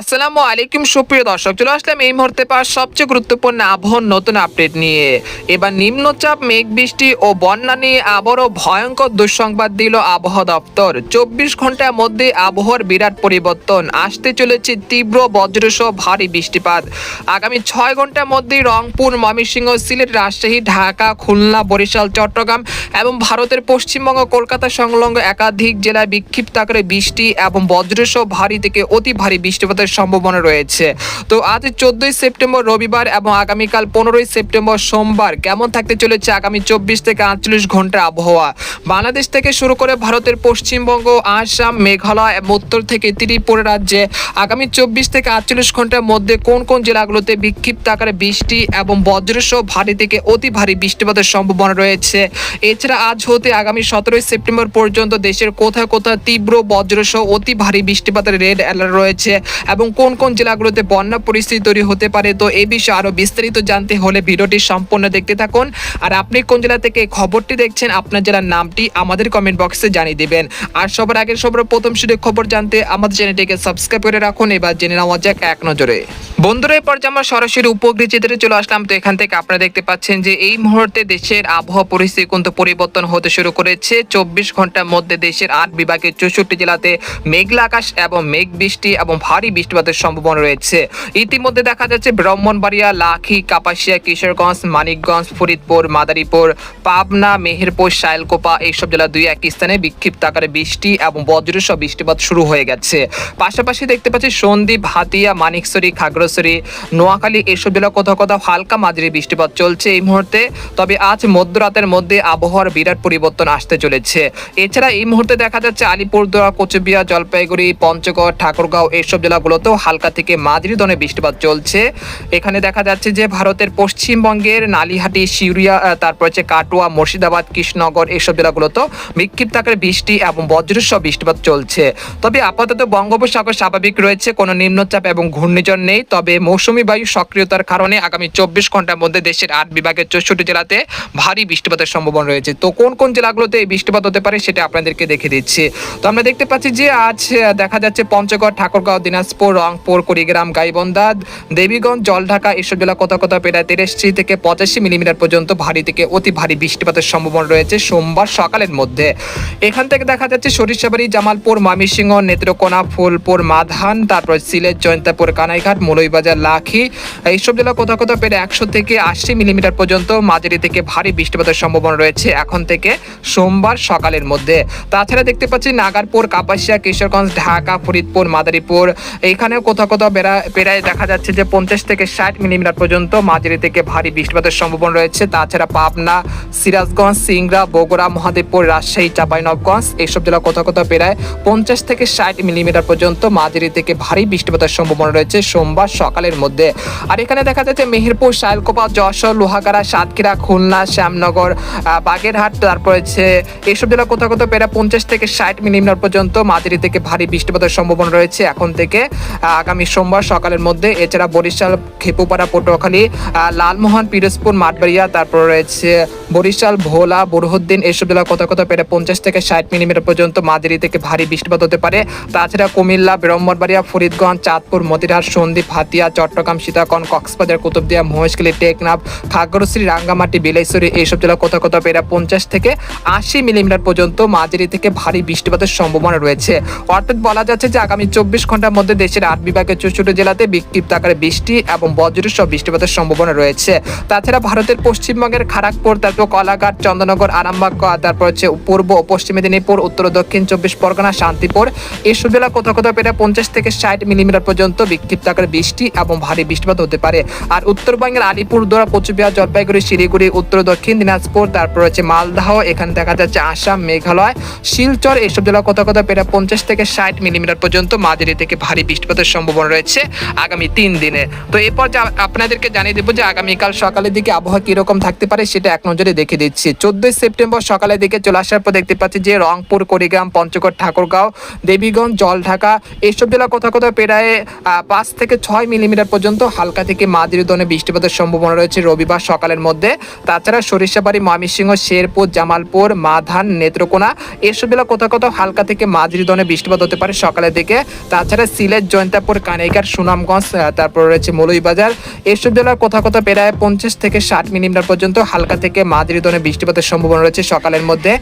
আসসালামু আলাইকুম, সুপ্রিয় দর্শক, চলে আসলাম এই মুহূর্তে পাওয়া সবচেয়ে গুরুত্বপূর্ণ আবহাওয়ার নতুন আপডেট নিয়ে। এবার নিম্নচাপ, মেঘ বৃষ্টি ও বন্যা নিয়ে আবারও ভয়ঙ্কর দুঃসংবাদ দিল আবহাওয়া দপ্তর। চব্বিশ ঘণ্টার মধ্যে আবহাওয়ার বিরাট পরিবর্তন আসতে চলেছে তীব্র বজ্রসহ ভারী বৃষ্টিপাত। আগামী ছয় ঘণ্টার মধ্যেই রংপুর, ময়মনসিংহ, সিলেট, রাজশাহী, ঢাকা, খুলনা, বরিশাল, চট্টগ্রাম এবং ভারতের পশ্চিমবঙ্গ, কলকাতা সংলগ্ন একাধিক জেলায় বিক্ষিপ্ত আকারে বৃষ্টি এবং বজ্রসহ ভারী থেকে অতি ভারী বৃষ্টিপাতের সম্ভাবনা রয়েছে। তো আজ চোদ্দই সেপ্টেম্বর রবিবার এবং আগামীকাল পনেরোই সেপ্টেম্বর সোমবার কেমন থাকতে চলেছে আগামী চব্বিশ থেকে আটচল্লিশ ঘণ্টা আবহাওয়া? বাংলাদেশ থেকে শুরু করে ভারতের পশ্চিমবঙ্গ, আসাম, মেঘালয় এবং উত্তর থেকে ত্রিপুরা রাজ্যে আগামী চব্বিশ থেকে আটচল্লিশ ঘণ্টার মধ্যে কোন কোন জেলাগুলোতে বিক্ষিপ্ত আকারে বৃষ্টি এবং বজ্রসহ ভারী থেকে অতি ভারী বৃষ্টিপাতের সম্ভাবনা রয়েছে? এছাড়া আজ হতে আগামী সতেরোই সেপ্টেম্বর পর্যন্ত দেশের কোথাও কোথাও তীব্র বজ্রসহ অতি ভারী বৃষ্টিপাতের রেড অ্যালার্ট রয়েছে এবং কোন কোন জেলাগুলোতে বন্যা পরিস্থিতি তৈরি হতে পারে, তো এই বিষয়ে আরও বিস্তারিত জানতে হলে ভিডিওটি সম্পূর্ণ দেখতে থাকুন। আর আপনি কোন জেলা থেকে খবরটি দেখছেন, আপনার জেলার নামটি আমাদের কমেন্ট বক্সে জানিয়ে দিবেন। আর সবার আগে সবার প্রথম সুযোগ খবর জানতে আমাদের চ্যানেলটিকে সাবস্ক্রাইব করে রাখুন, এবার জেনে নেওয়া যাক এক নজরে। বন্ধুরা এই পর্যায়ে আমরা সরাসরি উপগ্রহ চিত্রে চলে আসলাম, তো এখান থেকে আপনারা দেখতে পাচ্ছেন যে এই মুহূর্তে দেশের আবহাওয়া পরিস্থিতি কিন্তু পরিবর্তন হতে শুরু করেছে। চব্বিশ ঘণ্টার মধ্যে দেশের আট বিভাগের চৌষট্টি জেলাতে মেঘলা আকাশ এবং মেঘ বৃষ্টি এবং ভারী বৃষ্টিপাতের সম্ভাবনা রয়েছে। ইতিমধ্যে দেখা যাচ্ছে ব্রাহ্মণবাড়িয়া, লাখি, কাপাসিয়া, কিশোরগঞ্জ, মানিকগঞ্জ, ফরিদপুর, মাদারীপুর, পাবনা, মেহেরপুর, শাইলকোপা এইসব জেলা দুই এক স্থানে বিক্ষিপ্ত আকারে বৃষ্টি এবং বজ্রসহ বৃষ্টিপাত শুরু হয়ে গেছে। পাশাপাশি দেখতে পাচ্ছি সন্দ্বীপ, হাতিয়া মানিকছড়ি খাগড়াছড়ি, নোয়াখালী এইসব জেলা কোথাও কোথাও হালকা মাঝারি বৃষ্টিপাত চলছে এই মুহূর্তে। তবে আজ মধ্যরাতের মধ্যে আবহাওয়ার বিরাট পরিবর্তন আসতে চলেছে। এছাড়া এই মুহূর্তে দেখা যাচ্ছে আলিপুরদুয়ার, কোচবিহার, জলপাইগুড়ি, পঞ্চগড়, ঠাকুরগাঁও এইসব জেলাগুলোতেও হালকা থেকে মাঝারি ধরনের বৃষ্টিপাত চলছে। এখানে দেখা যাচ্ছে যে ভারতের পশ্চিমবঙ্গের নালিহাটি সিউরিয়া তারপর হচ্ছে কাটোয়া, মুর্শিদাবাদ, কৃষ্ণনগর এইসব জেলাগুলোতে বিক্ষিপ্ত আকারে বৃষ্টি এবং বজ্রসহ বৃষ্টিপাত চলছে। তবে আপাতত বঙ্গোপসাগর স্বাভাবিক রয়েছে, কোনো নিম্নচাপ এবং ঘূর্ণিঝড় নেই। তবে মৌসুমি বায়ু সক্রিয়তার কারণে আগামী চব্বিশ ঘণ্টার মধ্যে দেশের আট বিভাগের চৌষট্টি জেলাতে ভারী বৃষ্টিপাতের সম্ভাবনা রয়েছে। তো কোন কোন জেলাগুলোতে এই বৃষ্টিপাত হতে পারে সেটা আপনাদেরকে দেখে দিচ্ছি। তো আমরা দেখতে পাচ্ছি যে আজ দেখা যাচ্ছে পঞ্চগড়, ঠাকুরগাঁও, দিনাজপুর রংপুর, কুড়িগ্রাম গাইবন্ধা দেবীগঞ্জ, জলঢাকা এসব জেলা কোথাও কোথাও প্রায় তিরিশটি থেকে পঁচাশি মিলিমিটার পর্যন্ত ভারী থেকে অতি ভারী বৃষ্টিপাতের সম্ভাবনা রয়েছে সোমবার সকালের মধ্যে। এখান থেকে দেখা যাচ্ছে সরিষাবাড়ি, জামালপুর মামিসিংহ নেত্রকোনা, ফুলপুর, মাধান, তারপর সিলেট, জয়ন্তাপুর, কানাইঘাট মুলইবাজার লাখি। এইসব জেলা কোথাও কোথাও প্রায় একশো থেকে আশি মিলিমিটার পর্যন্ত মাঝারি থেকে ভারী বৃষ্টিপাতের সম্ভাবনা রয়েছে এখন থেকে সোমবার সকালের মধ্যে। তাছাড়া দেখতে পাচ্ছি নাগারপুর, কাপাসিয়া, কিশোরগঞ্জ, ঢাকা, ফরিদপুর, মাদারীপুর এইখানেও কোথাও কোথাও বেড়া প্রায় দেখা যাচ্ছে যে পঞ্চাশ থেকে ষাট মিলিমিটার পর্যন্ত মাঝারি থেকে ভারী বৃষ্টিপাতের সম্ভাবনা রয়েছে। তাছাড়া পাবনা, সিরাজগঞ্জ, সিংড়া, বগুড়া, মহাদেবপুর, রাজশাহী চাঁপাইনবগঞ্জ এইসব জেলা কোথাও কোথাও প্রায় পঞ্চাশ থেকে ষাট মিলিমিটার পর্যন্ত মাঝারি থেকে ভারী বৃষ্টিপাতের সম্ভাবনা রয়েছে সোমবার সকালের মধ্যে। আর এখানে দেখা যাচ্ছে মেহেরপুর শায়লকোপা যশোর, লোহাগাড়া, সাতক্ষীরা, খুলনা, শ্যামনগর বাগেরহাট, তারপর হচ্ছে এইসব জেলা কোথাও কোথাও প্রায় পঞ্চাশ থেকে ষাট মিলিমিটার পর্যন্ত মাঝারি থেকে ভারী বৃষ্টিপাতের সম্ভাবনা রয়েছে। এখন থেকে আগামী সোমবার সকালের মধ্যে, এছাড়া বরিশাল, খেপুপাড়া, পটুয়াখালী লালমোহন, পিরোজপুর, মাঠবাড়িয়া, তারপর রয়েছে বরিশাল, ভোলা, বুরহুদ্দিন এইসব জেলা কোথাও কোথাও প্রায় পঞ্চাশ থেকে ষাট মিলিমিটার পর্যন্ত মাঝারি থেকে ভারী বৃষ্টিপাত হতে পারে। তাছাড়া কুমিল্লা ব্রহ্মণবাড়িয়া ফরিদগঞ্জ, চাঁদপুর মতিরাট সন্দ্বীপ, হাতিয়া, চট্টগ্রাম, সীতাকন, কক্সবাজার, কুতুবদিয়া, মহেশখালী, টেকনাফ খাগড়শ্রী রাঙ্গামাটি বিলাইছড়ি এইসব জেলা কোথাও কোথাও প্রায় পঞ্চাশ থেকে আশি মিলিমিটার পর্যন্ত মাঝারি থেকে ভারী বৃষ্টিপাতের সম্ভাবনা রয়েছে। অর্থাৎ বলা যাচ্ছে যে আগামী চব্বিশ ঘণ্টার মধ্যে দেশের আট বিভাগের চৌষট্টি জেলাতে বিক্ষিপ্ত আকারে বৃষ্টি এবং বজ্রসহ বৃষ্টিপাতের সম্ভাবনা রয়েছে। তাছাড়া ভারতের পশ্চিমবঙ্গের খড়গপুর তারপর কলাঘাট, চন্দ্রনগর, আরামবাগ তারপর হচ্ছে পূর্ব ও পশ্চিম মেদিনীপুর, উত্তর দক্ষিণ চব্বিশ পরগনা, শান্তিপুর। এইসব জেলা কোথাও কোথাও প্রায় পঞ্চাশ থেকে ষাট মিলিমিটার পর্যন্ত বিক্ষিপ্ত আকারে বৃষ্টি এবং ভারী বৃষ্টিপাত হতে পারে। আর উত্তরবঙ্গের আলিপুরদুয়ার, কোচবিহার, জলপাইগুড়ি, শিলিগুড়ি, উত্তর দক্ষিণ দিনাজপুর, তারপর হচ্ছে মালদাহ, এখানে দেখা যাচ্ছে আসাম, মেঘালয়, শিলচর এইসব জেলা কোথাও কোথাও প্রায় পঞ্চাশ থেকে ষাট মিলিমিটার পর্যন্ত মাঝারি থেকে ভারী বৃষ্টিপাতের সম্ভাবনা রয়েছে আগামী তিন দিনে। তো এরপর আপনাদেরকে জানিয়ে দেবো যে আগামীকাল সকালের দিকে আবহাওয়া কীরকম থাকতে পারে সেটা এক নজরে দেখে দিচ্ছি। চোদ্দই সেপ্টেম্বর সকালের দিকে চলে আসার পর দেখতে পাচ্ছি যে রংপুর, কুড়িগ্রাম, পঞ্চগড়, ঠাকুরগাঁও, দেবীগঞ্জ, জলঢাকা এইসব জেলা কোথাও কোথাও প্রায় পাঁচ থেকে ছয় মিলিমিটার পর্যন্ত হালকা থেকে মাঝারি ধরনের বৃষ্টিপাতের সম্ভাবনা রয়েছে রবিবার সকালের মধ্যে। তাছাড়া সরিষাবাড়ি, ময়মনসিংহ, শেরপুর, জামালপুর, মাধান, নেত্রকোনা এসব জেলা কোথাও কোথাও হালকা থেকে মাঝারি ধরনের বৃষ্টিপাত হতে পারে সকালের দিকে। তাছাড়া সিলেট জয়ন্তাপুর কানাইকার সুনামগঞ্জ তারপর রয়েছে মৌলভীবাজার। এসব জেলার কোথা কোথাও প্রায় পঞ্চাশ থেকে ষাট মিলিমিটার পর্যন্ত হালকা থেকে মাঝারি ধরনের বৃষ্টিপাতের সম্ভাবনা রয়েছে সকালের মধ্যে।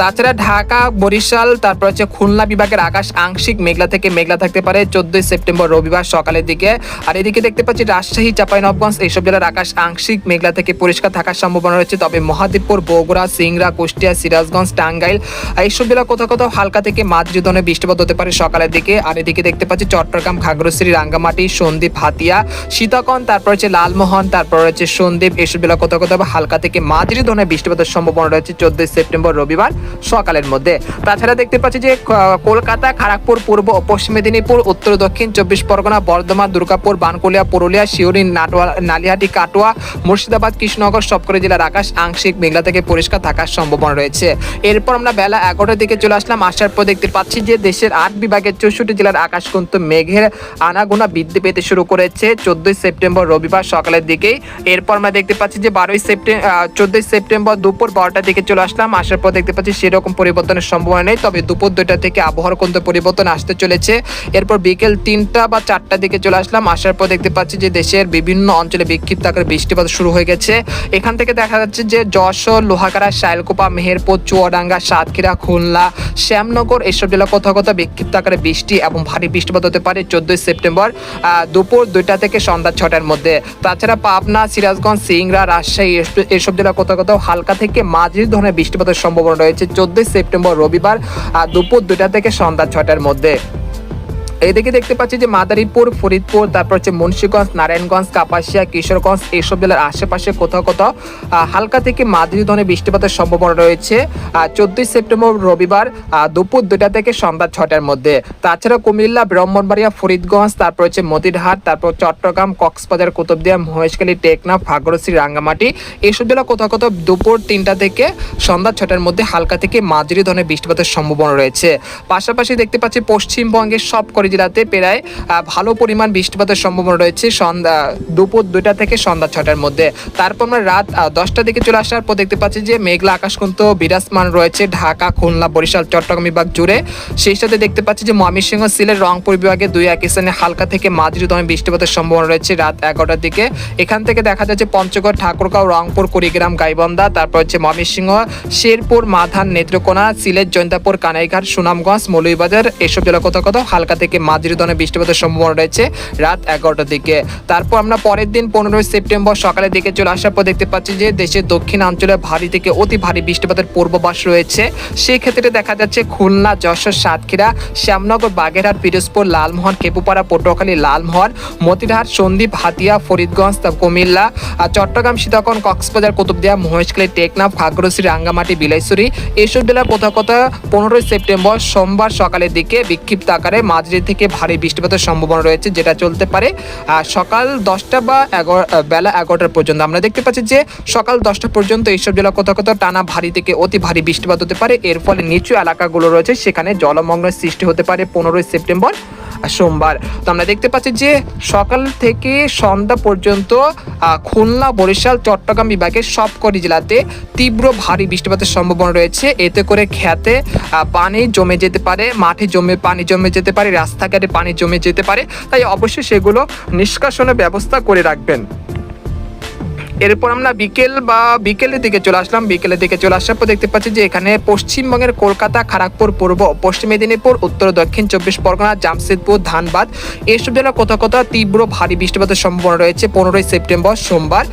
তাছাড়া ঢাকা, বরিশাল, তারপর হচ্ছে খুলনা বিভাগের আকাশ আংশিক মেঘলা থেকে মেঘলা থাকতে পারে চোদ্দই সেপ্টেম্বর রবিবার সকালের দিকে। আর এদিকে দেখতে পাচ্ছি রাজশাহী চাঁপাইনবগঞ্জ এইসব জেলার আকাশ আংশিক মেঘলা থেকে পরিষ্কার থাকার সম্ভাবনা রয়েছে। তবে মহাদেবপুর, বগুড়া, সিংড়া, কুষ্টিয়া, সিরাজগঞ্জ, টাঙ্গাইল এইসব জেলা কোথাও কোথাও হালকা থেকে মাঝারি ধরনের বৃষ্টিপাত হতে পারে সকালের দিকে। আর এদিকে দেখতে পাচ্ছি চট্টগ্রাম খাগড়াছড়ি রাঙ্গামাটি, সন্দ্বীপ, হাতিয়া, সীতাকন, তারপর হচ্ছে লালমোহন, তারপর হচ্ছে সন্দ্বীপ এইসব জেলা কোথাও কোথাও হালকা থেকে মাঝারি ধরনের বৃষ্টিপাতের সম্ভাবনা রয়েছে চোদ্দই সেপ্টেম্বর রবিবার। সকালের মধ্যে। তাছাড়া দেখতে পাচ্ছি যে কলকাতা খড়গপুর পূর্ব ও পশ্চিম মেদিনীপুর, উত্তর, দক্ষিণ, চব্বিশ পরগনা, বর্ধমান, দুর্গাপুর, বানকুলিয়া, পুরুলিয়া শিউরি নাটোয়া, নালিহাটি, কাটোয়া, মুর্শিদাবাদ, কৃষ্ণনগর, সবকটি জেলার আকাশ আংশিক মেঘলা থেকে পরিষ্কার থাকার সম্ভাবনা রয়েছে। এরপর আমরা বেলা এগারোটার দিকে চলে আসলাম। আসার পর দেখতে পাচ্ছি যে, দেশের আট বিভাগের চৌষট্টি জেলার আকাশ কিন্তু মেঘের আনাগোনা বৃদ্ধি পেতে শুরু করেছে চোদ্দই সেপ্টেম্বর রবিবার সকালের দিকেই। এরপর আমরা দেখতে পাচ্ছি যে, বারোই সেপ্টেম্বর চোদ্দই সেপ্টেম্বর দুপুর বারোটার দিকে চলে আসলাম। আসার পর দেখতে পাচ্ছি সেরকম পরিবর্তনের সম্ভাবনা নেই। তবে দুপুর দুইটা থেকে আবহাওয়ার কিন্তু পরিবর্তন আসতে চলেছে? এরপর বিকেল তিনটা বা চারটার দিকে চলে আসলাম। আসার পর দেখতে পাচ্ছি যে দেশের বিভিন্ন অঞ্চলে বিক্ষিপ্ত আকারে বৃষ্টিপাত শুরু হয়ে গেছে। এখান থেকে দেখা যাচ্ছে যে যশোর, লোহাগাড়া, শাইলকোপা, মেহেরপুর, চুয়াডাঙ্গা, সাতক্ষীরা, খুলনা, শ্যামনগর এসব জেলা কোথাও কোথাও বিক্ষিপ্ত আকারে বৃষ্টি এবং ভারী বৃষ্টিপাত হতে পারে চোদ্দই সেপ্টেম্বর দুপুর দুইটা থেকে সন্ধ্যা ছটার মধ্যে। তাছাড়া পাবনা, সিরাজগঞ্জ, সিংড়া, রাজশাহী এসব জেলা কোথাও কোথাও হালকা থেকে মাঝারি ধরনের বৃষ্টিপাতের সম্ভাবনা রয়েছে চোদ্দই সেপ্টেম্বর রবিবার দুপুর দুইটা থেকে সন্ধ্যা ছটার মধ্যে। এইদিকে দেখতে পাচ্ছি যে মাদারীপুর, ফরিদপুর, তারপর হচ্ছে মুন্সীগঞ্জ, নারায়ণগঞ্জ, কাপাসিয়া, কিশোরগঞ্জ এইসব জেলার আশেপাশে কোথাও কোথাও হালকা থেকে মাঝারি ধরনের বৃষ্টিপাতের সম্ভাবনা রয়েছে। চোদ্দই সেপ্টেম্বর রবিবার দুপুর দুটা থেকে সন্ধ্যা ছটার মধ্যে। তাছাড়া কুমিল্লা, ব্রাহ্মণবাড়িয়া, ফরিদগঞ্জ, তারপর হচ্ছে মতিরহাট, তারপর চট্টগ্রাম, কক্সবাজার, কুতুবদিয়া, মহেশখালী টেকনাফ খাগড়াছড়ি রাঙ্গামাটি এইসব জেলা কোথাও কোথাও দুপুর তিনটা থেকে সন্ধ্যা ছটার মধ্যে হালকা থেকে মাঝারি ধরনের বৃষ্টিপাতের সম্ভাবনা রয়েছে। পাশাপাশি দেখতে পাচ্ছি পশ্চিমবঙ্গের সবকটি জেলাতে প্রায় ভালো পরিমাণ বৃষ্টিপাতের সম্ভাবনা রয়েছে সন্ধ্যা, দুপুর দুইটা থেকে সন্ধ্যা ছটার মধ্যে। তারপর আমরা রাত দশটার দিকে চলে আসার পর দেখতে পাচ্ছি যে মেঘলা আকাশ কিন্তু বিরাজমান রয়েছে ঢাকা, খুলনা, বরিশাল, চট্টগ্রাম বিভাগ জুড়ে। সেই সাথে দেখতে পাচ্ছি যে ময়মনসিংহ, সিলেট, রংপুর বিভাগে দুই এক স্থানে হালকা থেকে মাঝারি ধরনের বৃষ্টিপাতের সম্ভাবনা রয়েছে রাত এগারোটার দিকে। এখান থেকে দেখা যাচ্ছে পঞ্চগড়, ঠাকুরগাঁও, রংপুর, কুড়িগ্রাম, গাইবন্ধা, তারপর হচ্ছে ময়মনসিংহ, শেরপুর, মাধান, নেত্রকোনা, সিলেট জয়ন্তাপুর কানাইঘাট, সুনামগঞ্জ, মৌলভীবাজার, এসব জেলা কোথাও কোথাও হালকা থেকে মাঝারি ধরনের বৃষ্টিপাতের সম্ভাবনা রয়েছে রাত এগারোটার দিকে। তারপর আমরা পরের দিন পনেরোই সেপ্টেম্বর সকালের দিকে চলে আসার পর দেখতে পাচ্ছি যে দেশের দক্ষিণাঞ্চলে ভারী থেকে অতি ভারী বৃষ্টিপাতের পূর্বাভাস রয়েছে। সেই ক্ষেত্রে দেখা যাচ্ছে খুলনা, যশোর, সাতক্ষীরা, শ্যামনগর, বাগেরহাট, পিরোজপুর, লালমোহন, কেপুপাড়া, পটুয়াখালী, লালমোহন, মতিরহাট, সন্দ্বীপ, হাতিয়া, ফরিদগঞ্জ কুমিল্লা, আর চট্টগ্রাম সীতাকন কক্সবাজার, কুতুবদিয়া, মহেশখালী, টেকনাফ, খাগড়াছড়ি, রাঙ্গামাটি, বিলাইছড়ি এইসব জেলা কোথাও কোথাও পনেরোই সেপ্টেম্বর সোমবার সকালের দিকে বিক্ষিপ্ত আকারে মাঝারি থেকে ভারী বৃষ্টিপাতের সম্ভাবনা রয়েছে, যেটা চলতে পারে সকাল দশটা বা বেলা এগারোটার পর্যন্ত। আমরা দেখতে পাচ্ছি যে সকাল দশটা পর্যন্ত এইসব জেলা কোথাও কোথাও টানা ভারী থেকে অতি ভারী বৃষ্টিপাত হতে পারে। এর ফলে নিচু এলাকাগুলো রয়েছে, সেখানে জলমগ্নের সৃষ্টি হতে পারে পনেরোই সেপ্টেম্বর সোমবার। তো আমরা দেখতে পাচ্ছি যে সকাল থেকে সন্ধ্যা পর্যন্ত খুলনা, বরিশাল, চট্টগ্রাম বিভাগের সবকটি জেলাতে তীব্র ভারী বৃষ্টিপাতের সম্ভাবনা রয়েছে। এতে করে খেতে পানি জমে যেতে পারে, মাঠে জমে, পানি জমে যেতে পারে রাস্তাঘাটে পানি জমে যেতে পারে, তাই অবশ্যই সেগুলো নিষ্কাশনের ব্যবস্থা করে রাখবেন। এরপর আমরা বিকেল বা বিকেলের দিকে চলে আসলাম। বিকেলের দিকে চলে আসার পর দেখতে পাচ্ছি যে এখানে পশ্চিমবঙ্গের কলকাতা খড়গপুর পূর্ব, পশ্চিম মেদিনীপুর, উত্তর, দক্ষিণ, চব্বিশ পরগনা, জামশেদপুর, ধানবাদ এইসব জেলা কোথাও কোথাও তীব্র ভারী বৃষ্টিপাতের সম্ভাবনা রয়েছে। পনেরোই সেপ্টেম্বর সোমবার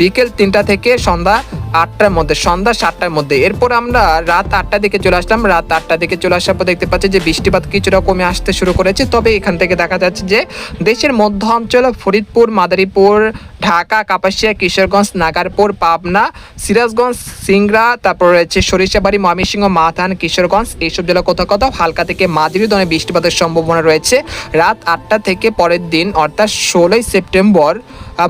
বিকেল তিনটা থেকে সন্ধ্যা আটটার মধ্যে, সন্ধ্যা সাতটার মধ্যে। এরপর আমরা রাত আটটার দিকে চলে আসলাম। রাত আটটার দিকে চলে আসার পর দেখতে পাচ্ছি যে বৃষ্টিপাত কিছুটা কমে আসতে শুরু করেছে। তবে এখান থেকে দেখা যাচ্ছে যে দেশের মধ্য অঞ্চল, ফরিদপুর, মাদারীপুর, ঢাকা, কাপাসিয়া, কিশোরগঞ্জ, নাগারপুর, পাবনা, সিরাজগঞ্জ, সিংড়া, তারপর রয়েছে সরিষাবাড়ি, ময়মনসিংহ, মাথান, কিশোরগঞ্জ, এইসব জেলা কোথাও কোথাও হালকা থেকে মাঝারি ধরনের বৃষ্টিপাতের সম্ভাবনা রয়েছে। রাত আটটা থেকে পরের দিন, অর্থাৎ ষোলোই সেপ্টেম্বর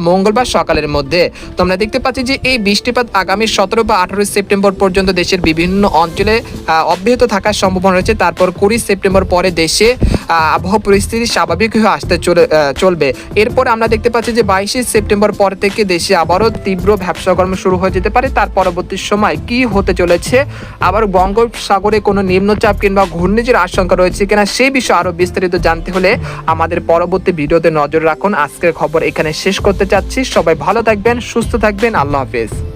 মঙ্গলবার সকালের মধ্যে। তোমরা দেখতে পাচ্ছি যে এই বৃষ্টিপাত আগামী সতেরো বা আঠারোই সেপ্টেম্বর পর্যন্ত দেশের বিভিন্ন অঞ্চলে অব্যাহত থাকার সম্ভাবনা রয়েছে। তারপর কুড়ি সেপ্টেম্বর পরে দেশে আবহাওয়া পরিস্থিতি স্বাভাবিক হয়ে আসতে চলে চলবে। এরপর আমরা দেখতে পাচ্ছি যে বাইশে সেপ্টেম্বর পর থেকে দেশে আবারও তীব্র ব্যবসা কর্ম শুরু হয়ে যেতে পারে। তার পরবর্তী সময় কি হতে চলেছে? আবার বঙ্গোপসাগরে কোনো নিম্নচাপ কিংবা ঘূর্ণিঝড়ের আশঙ্কা রয়েছে কিনা সেই বিষয়ে আরও বিস্তারিত জানতে হলে আমাদের পরবর্তী ভিডিওতে নজর রাখুন। আজকের খবর এখানে শেষ করতে চাচ্ছি। সবাই ভালো থাকবেন, সুস্থ থাকবেন। আল্লাহ হাফেজ।